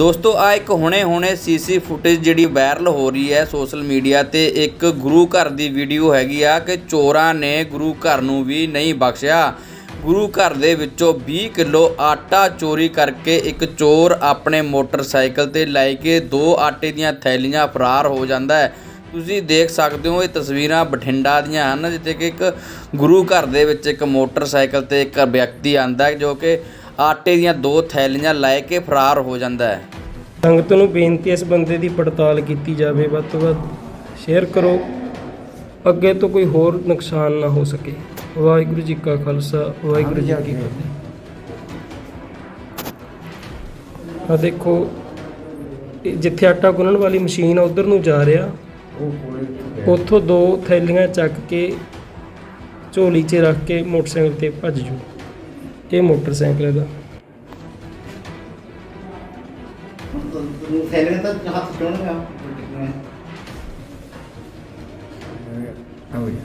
ਦੋਸਤੋ ਆ ਇੱਕ ਹੁਣੇ-ਹੁਣੇ ਸੀਸੀ ਫੁਟੇਜ ਜਿਹੜੀ ਵਾਇਰਲ ਹੋ ਰਹੀ ਹੈ ਸੋਸ਼ਲ ਮੀਡੀਆ ਤੇ, ਇੱਕ ਗੁਰੂ ਘਰ ਦੀ ਵੀਡੀਓ ਹੈਗੀ ਆ ਕਿ ਚੋਰਾਂ ਨੇ ਗੁਰੂ ਘਰ ਨੂੰ ਵੀ ਨਹੀਂ ਬਖਸ਼ਿਆ। ਗੁਰੂ ਘਰ ਦੇ ਵਿੱਚੋਂ 20 ਕਿਲੋ ਆਟਾ ਚੋਰੀ ਕਰਕੇ ਇੱਕ ਚੋਰ ਆਪਣੇ ਮੋਟਰਸਾਈਕਲ ਤੇ ਲੈ ਕੇ ਦੋ ਆਟੇ ਦੀਆਂ ਥੈਲੀਆਂ ਫਰਾਰ ਹੋ ਜਾਂਦਾ ਹੈ। ਤੁਸੀਂ ਦੇਖ ਸਕਦੇ ਹੋ, ਇਹ ਤਸਵੀਰਾਂ ਬਠਿੰਡਾ ਦੀਆਂ ਹਨ, ਜਿੱਥੇ ਕਿ ਇੱਕ ਗੁਰੂ ਘਰ ਦੇ ਵਿੱਚ ਇੱਕ ਮੋਟਰਸਾਈਕਲ ਤੇ ਇੱਕ ਵਿਅਕਤੀ ਆਂਦਾ ਜੋ ਕਿ ਆਟੇ ਦੀਆਂ ਦੋ ਥੈਲੀਆਂ ਲੈ ਕੇ ਫਰਾਰ ਹੋ ਜਾਂਦਾ ਹੈ। ਸੰਗਤ ਨੂੰ ਬੇਨਤੀ ਇਸ ਬੰਦੇ ਦੀ ਪੜਤਾਲ ਕੀਤੀ ਜਾਵੇ। ਵੱਧ ਤੋਂ ਵੱਧ ਸ਼ੇਅਰ ਕਰੋ। ਅੱਗੇ ਤੋਂ ਕੋਈ ਹੋਰ ਨੁਕਸਾਨ ਨਾ ਹੋ ਸਕੇ। ਵਾਹਿਗੁਰੂ ਜੀ ਕਾ ਖਾਲਸਾ, ਵਾਹਿਗੁਰੂ ਜੀ ਕੀ ਫਤਿਹ। ਆ ਦੇਖੋ ਜਿੱਥੇ ਆਟਾ ਗੁੰਨਣ ਵਾਲੀ ਮਸ਼ੀਨ ਆ, ਉਧਰ ਨੂੰ ਜਾ ਰਿਹਾ। ਉੱਥੋਂ ਦੋ ਥੈਲੀਆਂ ਚੱਕ ਕੇ ਝੋਲੀ 'ਚ ਰੱਖ ਕੇ ਮੋਟਰਸਾਈਕਲ ਤੇ ਭੱਜ ਜੂ। ਇਹ ਮੋਟਰਸਾਈਕਲ ਇਹਦਾ? ਸੈਲਰੀ ਤਾਂ ਹੱਥ ਚੋਣਗਾ ਹਾਂ ਹੋ ਗਿਆ।